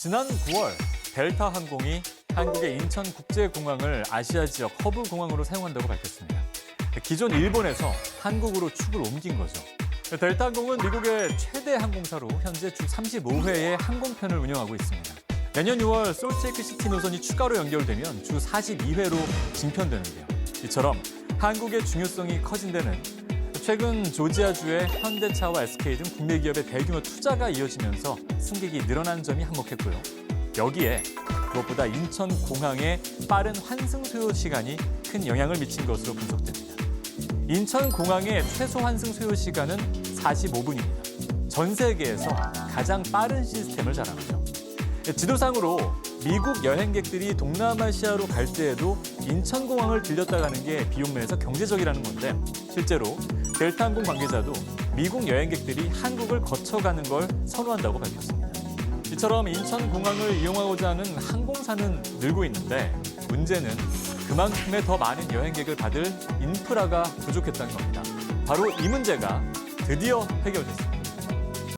지난 9월 델타 항공이 한국의 인천국제공항을 아시아 지역 허브 공항으로 사용한다고 밝혔습니다. 기존 일본에서 한국으로 축을 옮긴 거죠. 델타 항공은 미국의 최대 항공사로 현재 주 35회의 항공편을 운영하고 있습니다. 내년 6월 솔트레이크 시티 노선이 추가로 연결되면 주 42회로 증편되는데요. 이처럼 한국의 중요성이 커진 데는 최근 조지아주의 현대차와 SK 등 국내 기업의 대규모 투자가 이어지면서 승객이 늘어난 점이 한몫했고요. 여기에 무엇보다 인천 공항의 빠른 환승 수요 시간이 큰 영향을 미친 것으로 분석됩니다. 인천 공항의 최소 환승 수요 시간은 45분입니다. 전 세계에서 가장 빠른 시스템을 자랑하죠. 지도상으로 미국 여행객들이 동남아시아로 갈 때에도 인천공항을 들렸다 가는 게 비용 면에서 경제적이라는 건데 실제로 델타 항공 관계자도 미국 여행객들이 한국을 거쳐가는 걸 선호한다고 밝혔습니다. 이처럼 인천공항을 이용하고자 하는 항공사는 늘고 있는데 문제는 그만큼의 더 많은 여행객을 받을 인프라가 부족했다는 겁니다. 바로 이 문제가 드디어 해결됐습니다.